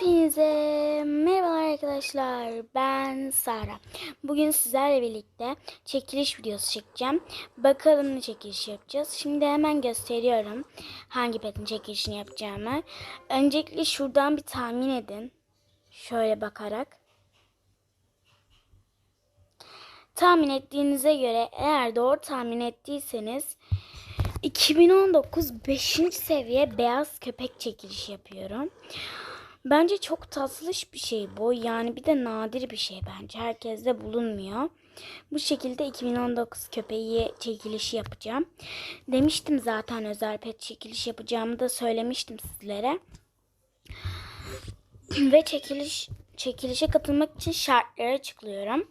Hepinize merhabalar arkadaşlar. Ben Sara. Bugün sizlerle birlikte çekiliş videosu çekeceğim. Bakalım ne çekiliş yapacağız. Şimdi hemen gösteriyorum hangi petin çekilişini yapacağımı. Öncelikle şuradan bir tahmin edin. Şöyle bakarak. Tahmin ettiğinize göre eğer doğru tahmin ettiyseniz 2019 5. seviye beyaz köpek çekilişi yapıyorum. Bence çok tatlış bir şey bu. Yani bir de nadir bir şey bence. Herkeste bulunmuyor. Bu şekilde 2019 köpeği çekilişi yapacağım. Demiştim zaten özel pet çekiliş yapacağımı da söylemiştim sizlere. Ve çekiliş çekilişe katılmak için şartları açıklıyorum.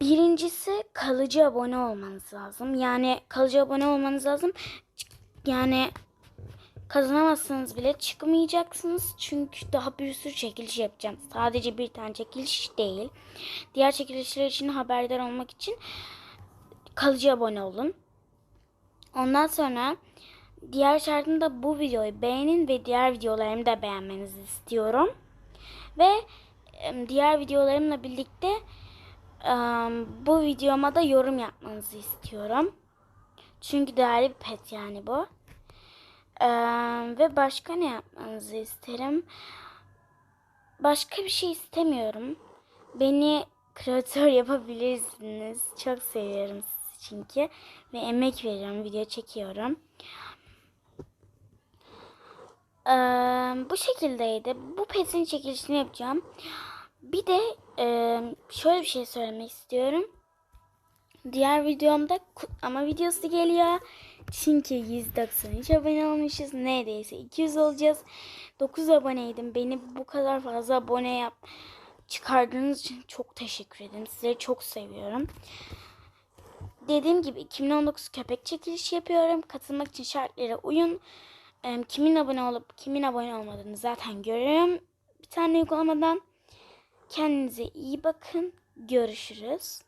Birincisi kalıcı abone olmanız lazım. Yani kalıcı abone olmanız lazım. Yani kazanamazsanız bile çıkmayacaksınız. Çünkü daha bir sürü çekiliş yapacağım. Sadece bir tane çekiliş değil. Diğer çekilişler için haberdar olmak için kalıcı abone olun. Ondan sonra diğer şartım da bu videoyu beğenin ve diğer videolarımı da beğenmenizi istiyorum. Ve diğer videolarımla birlikte bu videoma da yorum yapmanızı istiyorum. Çünkü değerli bir pet yani bu. Ee, ve başka ne yapmanızı isterim? Başka bir şey istemiyorum. Beni kreatör yapabilirsiniz. Çok seviyorum sizi çünkü. Ve emek veriyorum. Video çekiyorum. Ee, bu şekildeydi. Bu petin çekilişini yapacağım. Bir de e, şöyle bir şey söylemek istiyorum. Diğer videomda kutlama videosu geliyor. Çünkü 193 abone olmuşuz. Neredeyse 200 olacağız. 9 aboneydim. Beni bu kadar fazla abone yap çıkardığınız için çok teşekkür ederim. Sizleri çok seviyorum. Dediğim gibi 2019 köpek çekilişi yapıyorum. Katılmak için şartlara uyun. Kimin abone olup kimin abone olmadığını zaten görüyorum. Bir tane uygulamadan. Kendinize iyi bakın. Görüşürüz.